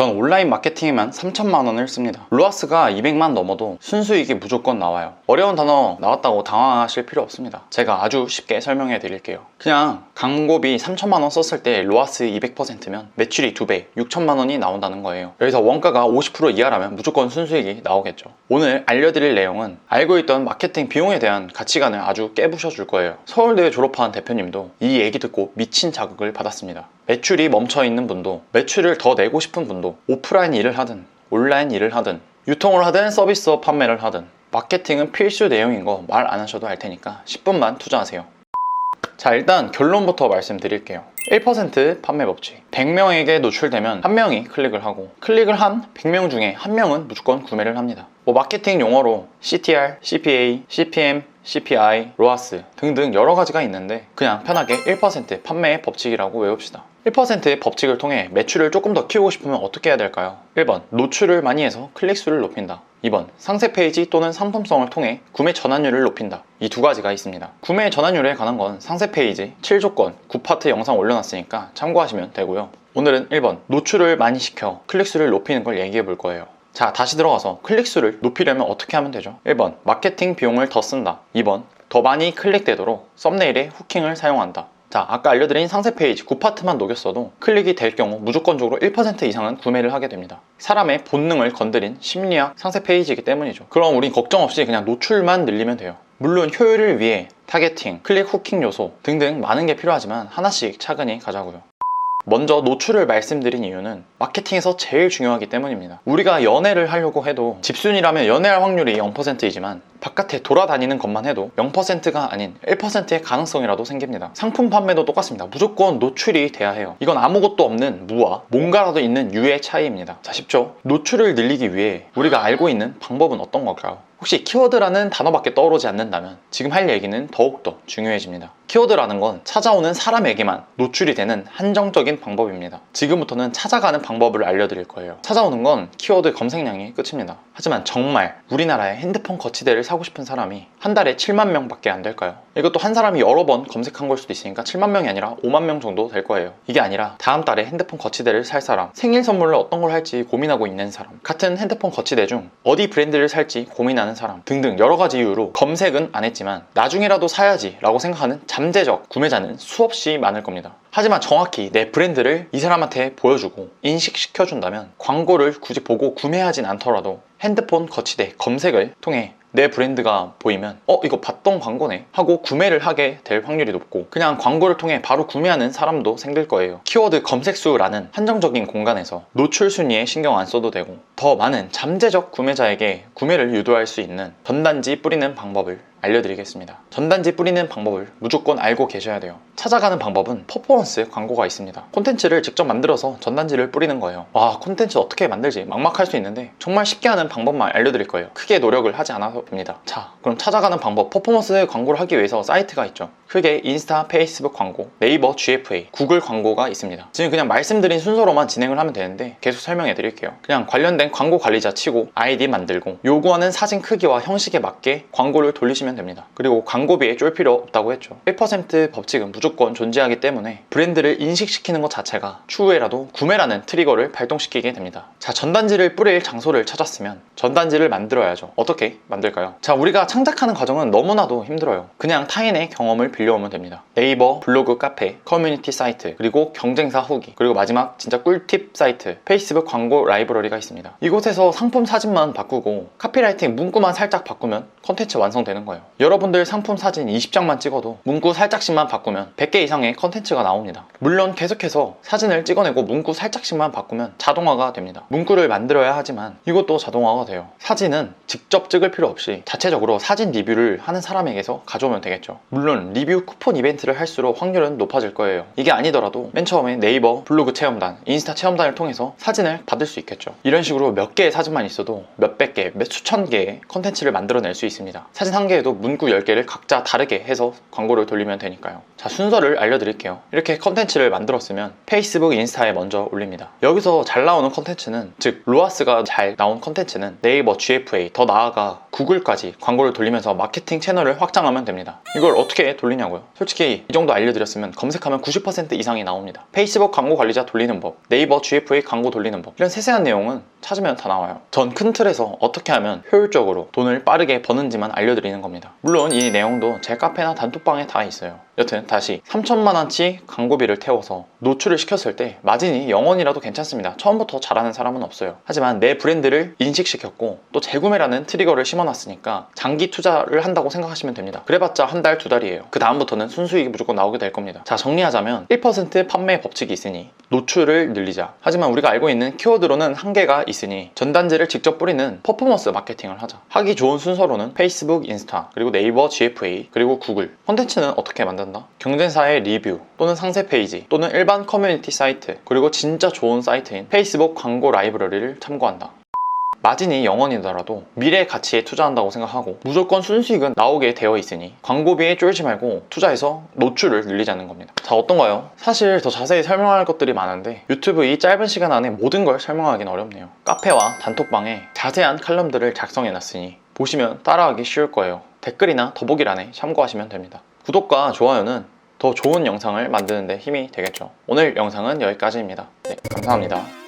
전 온라인 마케팅에만 3천만 원을 씁니다. 로아스가 200만 넘어도 순수익이 무조건 나와요. 어려운 단어 나왔다고 당황하실 필요 없습니다. 제가 아주 쉽게 설명해 드릴게요. 그냥 광고비 3천만 원 썼을 때 로아스 200%면 매출이 2배, 6천만 원이 나온다는 거예요. 여기서 원가가 50% 이하라면 무조건 순수익이 나오겠죠. 오늘 알려드릴 내용은 알고 있던 마케팅 비용에 대한 가치관을 아주 깨부셔 줄 거예요. 서울대 졸업한 대표님도 이 얘기 듣고 미친 자극을 받았습니다. 매출이 멈춰 있는 분도 매출을 더 내고 싶은 분도 오프라인 일을 하든 온라인 일을 하든 유통을 하든 서비스업 판매를 하든 마케팅은 필수 내용인 거 말 안 하셔도 알 테니까 10분만 투자하세요. 자 일단 결론부터 말씀드릴게요. 1% 판매 법칙. 100명에게 노출되면 한 명이 클릭을 하고 클릭을 한 100명 중에 한 명은 무조건 구매를 합니다. 뭐 마케팅 용어로 CTR, CPA, CPM, CPI, 로아스 등등 여러 가지가 있는데 그냥 편하게 1% 판매의 법칙이라고 외웁시다. 1%의 법칙을 통해 매출을 조금 더 키우고 싶으면 어떻게 해야 될까요? 1번 노출을 많이 해서 클릭수를 높인다. 2번 상세 페이지 또는 상품성을 통해 구매 전환율을 높인다. 이 두 가지가 있습니다. 구매 전환율에 관한 건 상세 페이지 7조건 9파트 영상 올려놨으니까 참고하시면 되고요. 오늘은 1번 노출을 많이 시켜 클릭수를 높이는 걸 얘기해 볼 거예요 자 다시 들어가서 클릭수를 높이려면 어떻게 하면 되죠? 1번 마케팅 비용을 더 쓴다 2번 더 많이 클릭되도록 썸네일에 후킹을 사용한다 자, 아까 알려드린 상세 페이지 9파트만 녹였어도 클릭이 될 경우 무조건적으로 1% 이상은 구매를 하게 됩니다. 사람의 본능을 건드린 심리학 상세 페이지이기 때문이죠. 그럼 우린 걱정 없이 그냥 노출만 늘리면 돼요. 물론 효율을 위해 타겟팅, 클릭 후킹 요소 등등 많은 게 필요하지만 하나씩 차근히 가자고요. 먼저 노출을 말씀드린 이유는 마케팅에서 제일 중요하기 때문입니다. 우리가 연애를 하려고 해도 집순이라면 연애할 확률이 0%이지만 바깥에 돌아다니는 것만 해도 0%가 아닌 1%의 가능성이라도 생깁니다. 상품 판매도 똑같습니다. 무조건 노출이 돼야 해요. 이건 아무것도 없는 무와 뭔가라도 있는 유의 차이입니다. 자, 쉽죠? 노출을 늘리기 위해 우리가 알고 있는 방법은 어떤 걸까요? 혹시 키워드라는 단어밖에 떠오르지 않는다면 지금 할 얘기는 더욱더 중요해집니다. 키워드라는 건 찾아오는 사람에게만 노출이 되는 한정적인 방법입니다. 지금부터는 찾아가는 방법을 알려드릴 거예요. 찾아오는 건 키워드 검색량이 끝입니다. 하지만 정말 우리나라에 핸드폰 거치대를 사고 싶은 사람이 한 달에 7만 명밖에 안 될까요? 이것도 한 사람이 여러 번 검색한 걸 수도 있으니까 7만 명이 아니라 5만 명 정도 될 거예요. 이게 아니라 다음 달에 핸드폰 거치대를 살 사람, 생일 선물로 어떤 걸 할지 고민하고 있는 사람, 같은 핸드폰 거치대 중 어디 브랜드를 살지 고민하는 사람 등등 여러 가지 이유로 검색은 안 했지만 나중에라도 사야지 라고 생각하는 잠재적 구매자는 수없이 많을 겁니다. 하지만 정확히 내 브랜드를 이 사람한테 보여주고 인식시켜준다면 광고를 굳이 보고 구매하진 않더라도 핸드폰 거치대 검색을 통해 내 브랜드가 보이면 어 이거 봤던 광고네 하고 구매를 하게 될 확률이 높고 그냥 광고를 통해 바로 구매하는 사람도 생길 거예요. 키워드 검색수라는 한정적인 공간에서 노출 순위에 신경 안 써도 되고 더 많은 잠재적 구매자에게 구매를 유도할 수 있는 전단지 뿌리는 방법을 알려드리겠습니다. 전단지 뿌리는 방법을 무조건 알고 계셔야 돼요. 찾아가는 방법은 퍼포먼스 광고가 있습니다. 콘텐츠를 직접 만들어서 전단지를 뿌리는 거예요. 와, 콘텐츠 어떻게 만들지? 막막할 수 있는데 정말 쉽게 하는 방법만 알려드릴 거예요. 크게 노력을 하지 않아도 됩니다. 자, 그럼 찾아가는 방법. 퍼포먼스 광고를 하기 위해서 사이트가 있죠. 크게 인스타, 페이스북 광고, 네이버 GFA, 구글 광고가 있습니다. 지금 그냥 말씀드린 순서로만 진행을 하면 되는데 계속 설명해 드릴게요. 그냥 관련된 광고 관리자 치고 아이디 만들고 요구하는 사진 크기와 형식에 맞게 광고를 돌리시면 됩니다. 그리고 광고비에 쫄 필요 없다고 했죠. 1% 법칙은 무조건 존재하기 때문에 브랜드를 인식시키는 것 자체가 추후에라도 구매라는 트리거를 발동시키게 됩니다. 자, 전단지를 뿌릴 장소를 찾았으면 전단지를 만들어야죠. 어떻게 만들까요? 자, 우리가 창작하는 과정은 너무나도 힘들어요. 그냥 타인의 경험을 빌려오면 됩니다. 네이버, 블로그, 카페, 커뮤니티 사이트, 그리고 경쟁사 후기, 그리고 마지막 진짜 꿀팁 사이트, 페이스북 광고 라이브러리가 있습니다. 이곳에서 상품 사진만 바꾸고 카피라이팅 문구만 살짝 바꾸면 컨텐츠 완성되는 거예요. 여러분들 상품 사진 20장만 찍어도 문구 살짝씩만 바꾸면 100개 이상의 컨텐츠가 나옵니다. 물론 계속해서 사진을 찍어내고 문구 살짝씩만 바꾸면 자동화가 됩니다. 문구를 만들어야 하지만 이것도 자동화가 돼요. 사진은 직접 찍을 필요 없이 자체적으로 사진 리뷰를 하는 사람에게서 가져오면 되겠죠. 물론 리뷰 쿠폰 이벤트를 할수록 확률은 높아질 거예요. 이게 아니더라도 맨 처음에 네이버 블로그 체험단, 인스타 체험단을 통해서 사진을 받을 수 있겠죠. 이런 식으로 몇 개의 사진만 있어도 몇백 개, 몇 수천 개의 컨텐츠를 만들어낼 수 있습니다. 사진 한 개에도 문구 10개를 각자 다르게 해서 광고를 돌리면 되니까요. 자, 순서를 알려드릴게요. 이렇게 컨텐츠를 만들었으면 페이스북, 인스타에 먼저 올립니다. 여기서 잘 나오는 컨텐츠는, 즉, 로아스가 잘 나온 컨텐츠는 네이버 GFA, 더 나아가 구글까지 광고를 돌리면서 마케팅 채널을 확장하면 됩니다. 이걸 어떻게 돌리냐 고요? 솔직히 이 정도 알려드렸으면 검색하면 90% 이상이 나옵니다. 페이스북 광고 관리자 돌리는 법, 네이버 GFA 광고 돌리는 법, 이런 세세한 내용은 찾으면 다 나와요. 전 큰 틀에서 어떻게 하면 효율적으로 돈을 빠르게 버는지만 알려드리는 겁니다. 물론 이 내용도 제 카페나 단톡방에 다 있어요. 여튼 다시 3천만 원치 광고비를 태워서 노출을 시켰을 때 마진이 0원이라도 괜찮습니다. 처음부터 잘하는 사람은 없어요. 하지만 내 브랜드를 인식시켰고 또 재구매라는 트리거를 심어놨으니까 장기 투자를 한다고 생각하시면 됩니다. 그래봤자 한 달, 두 달이에요. 그 다음부터는 순수익이 무조건 나오게 될 겁니다. 자 정리하자면 1% 판매 법칙이 있으니 노출을 늘리자. 하지만 우리가 알고 있는 키워드로는 한계가 있으니 전단지를 직접 뿌리는 퍼포먼스 마케팅을 하자. 하기 좋은 순서로는 페이스북, 인스타, 그리고 네이버 GFA, 그리고 구글. 콘텐츠는 어떻게 만 든다? 경쟁사의 리뷰, 또는 상세 페이지, 또는 일반 커뮤니티 사이트, 그리고 진짜 좋은 사이트인 페이스북 광고 라이브러리를 참고한다. 마진이 0원이더라도 미래 가치에 투자한다고 생각하고 무조건 순수익은 나오게 되어 있으니 광고비에 쫄지 말고 투자해서 노출을 늘리자는 겁니다. 자, 어떤가요? 사실 더 자세히 설명할 것들이 많은데 유튜브 이 짧은 시간 안에 모든 걸 설명하기는 어렵네요. 카페와 단톡방에 자세한 칼럼들을 작성해 놨으니 보시면 따라하기 쉬울 거예요. 댓글이나 더보기란에 참고하시면 됩니다. 구독과 좋아요는 더 좋은 영상을 만드는 데 힘이 되겠죠. 오늘 영상은 여기까지입니다. 네, 감사합니다.